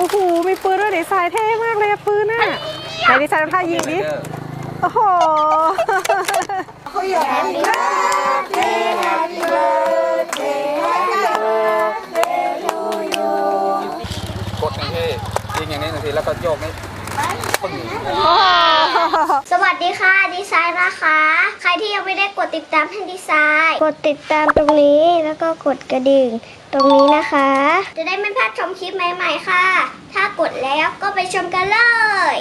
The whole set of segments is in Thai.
โอ้โห มีปืนด้วยดีไซน์เท่มากเลยอะปืนน่ะไหนดีไซน์ทำท่ายิงดิ โอ้โหกดหนึ่งทียิงอย่างนี้หนึ่งทีแล้วก็โยกนี่ปึ้งสวัสดีค่ะดีไซน์นะคะ ใครที่ยังไม่ได้กดติดตามให้ดีไซน์ กดติดตามตรงนี้แล้วก็กดกระดิ่งตรงนี้นะคะ จะได้ไม่พลาดชมคลิปใหม่ๆค่ะ ถ้ากดแล้วก็ไปชมกันเลย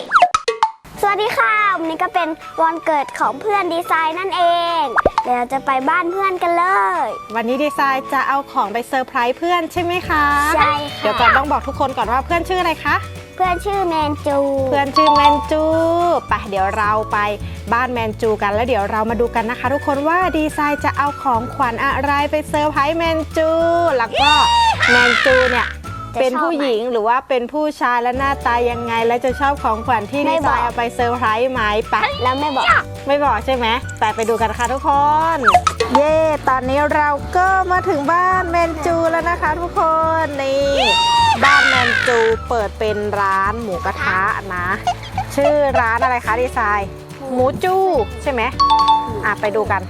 สวัสดีค่ะ วันนี้ก็เป็นวันเกิดของเพื่อนดีไซน์นั่นเอง เดี๋ยวเราจะไปบ้านเพื่อนกันเลย วันนี้ดีไซน์จะเอาของไปเซอร์ไพรส์เพื่อนใช่ไหมคะใช่ค่ะ เดี๋ยวก่อนต้องบอกทุกคนก่อนว่าเพื่อนชื่ออะไรคะ เพื่อนชื่อแมนจูเพื่อนชื่อแมนจูไปเดี๋ยวเราไปบ้านแมนจูกันแล้วเดี๋ยวเรามาดูกันนะคะ ทุกคนว่าดีไซน์จะเอาของขวัญอะไรไปเซอร์ไพรส์แมนจู แล้วก็ แมนจูเนี่ยจะเป็นชอบผู้หญิงหรือว่าเป็นผู้ชายและหน้าตายังไง และจะชอบของขวัญที่ไม่ดีไซบอก น์เอาไปเซอร์ไพรส์ไหมไปะ แล้วไม่บอก ไม่บอกใช่ไหมแต่ไปดูกันค่ะทุกคน เย่ตอนนี้เราก็มาถึงบ้านแมนจูแล้วนะคะทุกคน นี่ บ้านแมนจูเปิดเป็นร้านหมูกระทะนะ ชื่อร้านอะไรคะดีไซน์ หมูจู ใช่ไหมอะไปดูกัน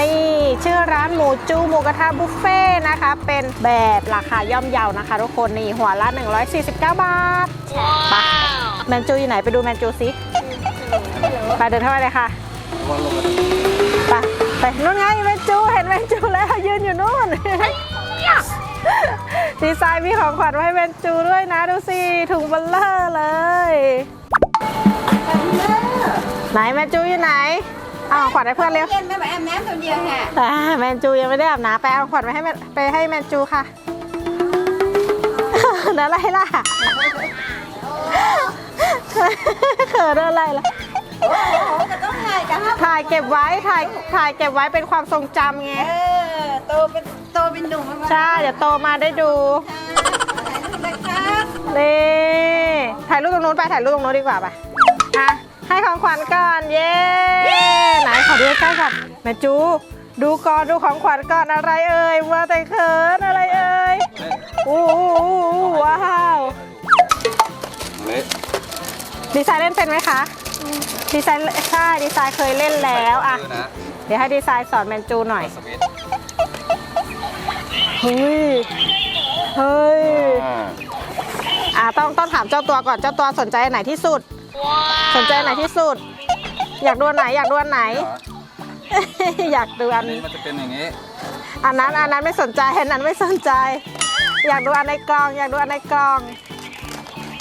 นี่ชื่อร้านหมูจูหมูกระทะบุฟเฟ่ต์นะคะ เป็นแบบราคาย่อมเยานะคะ ทุกคนนี่หัวละ 149 บาทไปแมนจูอยู่ไหนไปดูแมนจูสิไปเดินเข้าไปเลยค่ะวันลงมาไปไปนู่นไงแมนจูเห็นแมนจูแล้วยืนอยู่นู่นดีไซน์มีของขวัญไว้ให้แมนจูด้วยนะดูสิถุงเบัลเลอร์เลย ไหนแมนจูอยู่ไหนเอาของขวัญให้เพื่อนเร็วเย็นไม่แบบแอมแนมตัวเดียวค่ะอ่าแมนจูยังไม่ได้อาบน้ำไปเอาขวัญไปให้แมนไปให้แมนจูค่ะนั่นอะไรล่ะเขินอะไรล่ะโอ้โหก็ต้องถ่ายกันครับถ่ายเก็บไว้ถ่ายถ่ายเก็บไว้เป็นความทรงจำไง เออโตเป็นโตเป็นหนุ่มมาใช่เดี๋ยวโตมาได้ดูถ่ายรูปนะครับนี่ถ่ายรูปตรงนู้นไปถ่ายรูปตรงนู้นดีกว่าไปอะ ให้ของขวัญก่อนเย้ไหนขอดูใกล้ๆก่อนแม่จูดูก่อนดูของขวัญก่อนอะไรเอ่ยว่าแต่เขินอะไรเอ่ยอู้หูอู้หูว้าวเละดีไซน์เล่นเป็นไหมคะดีไซน์ใช่ดีไซน์เคยเล่นแล้วอะนะเดี๋ยวให้ดีไซน์สอนแมนจูหน่อยสวิตช์เฮ้ยเฮ้ยอ่าอะต้องต้องถามเจ้าตัวก่อนเจ้าตัวสนใจอันไหนที่สุด สนใจอันไหนที่สุด อยากดูอันไหนอยากดูอันไหนเหรออยากดูอัอันนนี้มันจะเป็นอย่างนี้ อันนั้นอันนั้นไม่สนใจอันนั้นไม่สนใจ อยากดูอันในกล่อง อยากดูอันในกล่อง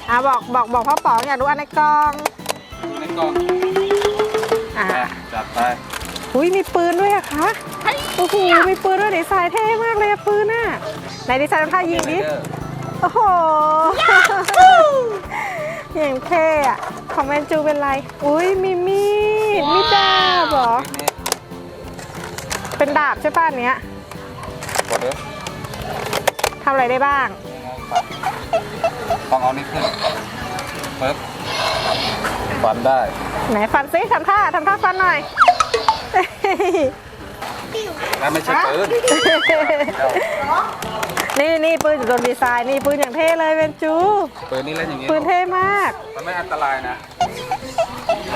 อะบอกบอกบอกพ่อป๋องอยากดูอันในกล่องดูในกล้องอะอะจัดไปอุ้ยมีปืนด้วยอะคะโอ้โหมีปืนด้วยดีไซน์เท่มากเลยอะปืนน่ะไหนดีไซน์ทำท่ายิงดิเดอร์โอ้โห อย่างเท่อะของแมนจูเป็นไร อุ้ยมีมีดมีดาบเหรอนี่เป็นดาบใช่ป่ะอันเนี้ยกดเลยทำอะไรได้บ้าง ต้องเอานี่ขึ้นปึ๊บฟันได้ไหนฟันซิทำท่าทำท่าฟันหน่อยแล้วไม่ใช่ปืน นี่นี่ปืนอยู่บนดีไซน์นี่ปืนอย่างเท่เลยเวนจู ปืนนี่เล่นอย่างนี้ปืนเท่มาก มันไม่อันตรายนะ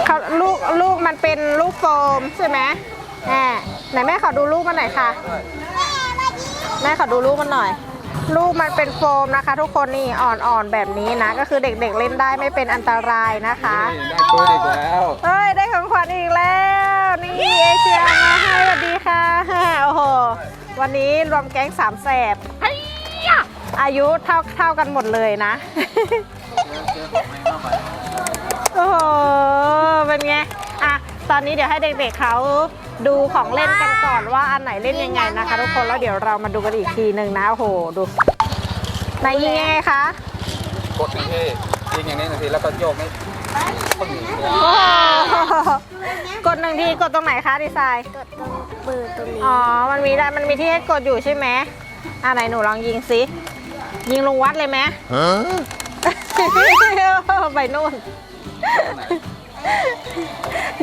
เขาลูกลูกมันเป็นลูกโฟมใช่ไหมแหมไหนแม่ขอดูลูกมันหน่อยค่ะ แม่ขอดูลูกมันหน่อย ลูกมันเป็นโฟมนะคะ ทุกคนนี่อ่อนๆแบบนี้นะ ก็คือเด็กๆเล่นได้ไม่เป็นอันตรายนะคะ นี่ได้ปืนอีกแล้วเฮ้ยได้ของขวัญอีกแล้ว นี่เอเชียมาให้สวัสดีค่ะโอ้โห วันนี้รวมแก๊งสามแสบอายุเท่าเท่ากันหมดเลยนะ โอ้โห เป็นไง อะ ตอนนี้เดี๋ยวให้เด็กๆเขาดูของเล่นกันก่อนว่าอันไหนเล่นยังไงนะคะ ทุกคนแล้วเดี๋ยวเรามาดูกันอีกทีหนึ่งนะ โอ้โห ดูไหนยิงยังไงคะ กดหนึ่งทียิงอย่างนี้หนึ่งทีแล้วก็โยกนี่ปึ้งโอ้โห กดหนึ่งทีกดตรงไหนคะดีไซน์กดตรงปืนตรงนี้อ๋อ มันมีได้มันมีที่ให้กดอยู่ใช่ไหมอ่าไหนหนูลองยิงสิยิงลงวัดเลยไหมไปนู่น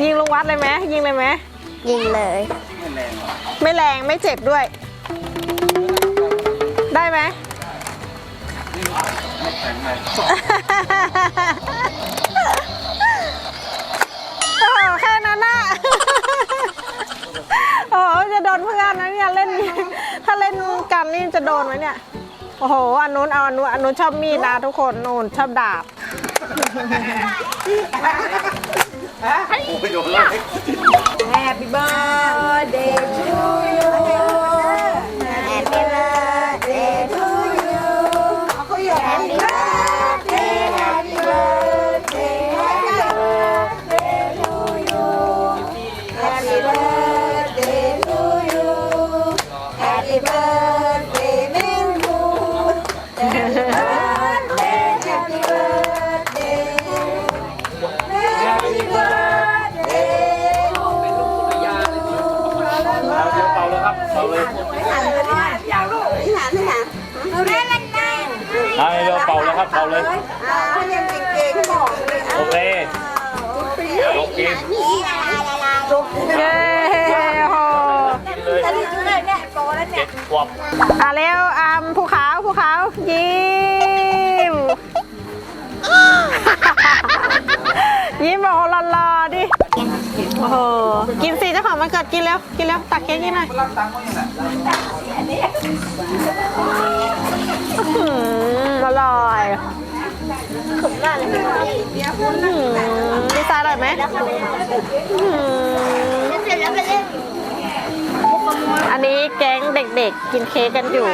ยิงลงวัดเลยไหมยิงเลยไหมยิงเลย ไม่แรงหรอกไม่แรงไม่เจ็บด้วย ได้ไหม นเพื่อนนะเนี่ยเล่น ถ้าเล่นกันนี่จะโดนไหมเนี่ย โอ้โหอันนู้นเอาอันนู้นอันนู้นชอบมีดนะทุกคนนู่นชอบดาบ Happy birthday to you Happy ครับเป่าเลย อ่าเรียนเก่งๆบอกเลยโอเคโอเคเย้โอ้โหกินเลยอันนี้เลยเนี่ยโตแล้วเนี่เจ็ยดขวบอะเร็วอามภูเขาภูเขายิ้ม ยิ้มบอกรอๆดิ โอ้โห กินสิเจ้าของมันเกิดกินแล้ว กินแล้วตักเค้กกินหน่อยรับตั ดีไซน์อร่อยไหมเสร็จแล้วไปเล่นอันนี้แก๊งเด็กๆ กินเค้กกันอยู่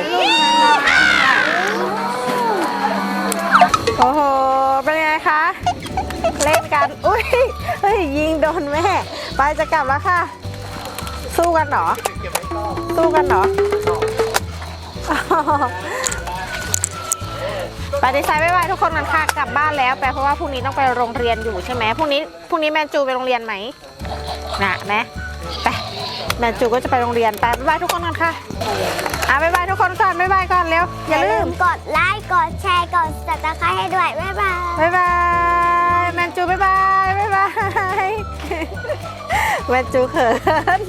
โอ้โห เป็นไงคะ เล่นกัน อุ้ย เฮ้ย ยิงโดนแม่ ไปจะกลับแล้วค่ะ สู้กันเหรอ สู้กันเหรอ ไปดีไซน์บ๊ายบายทุกคนกันค่ะกลับบ้านแล้วแปลเพราะว่าพรุ่งนี้ต้องไปโรงเรียนอยู่ใช่ไหมพรุ่งนี้พรุ่งนี้แมนจูไปโรงเรียนไหมนะแม่ไปแมนจูก็จะไปโรงเรียนไปบ๊ายบายทุกคนกันค่ะอะบ๊ายบายทุกคนก่อนบ๊ายบายก่อนเร็วอย่าลืมกดไลค์กดแชร์กดสับสไครต์ให้ด้วยบ๊ายบายบ๊ายบายแมนจูบ๊ายบายบ๊ายบายแมนจูเขิน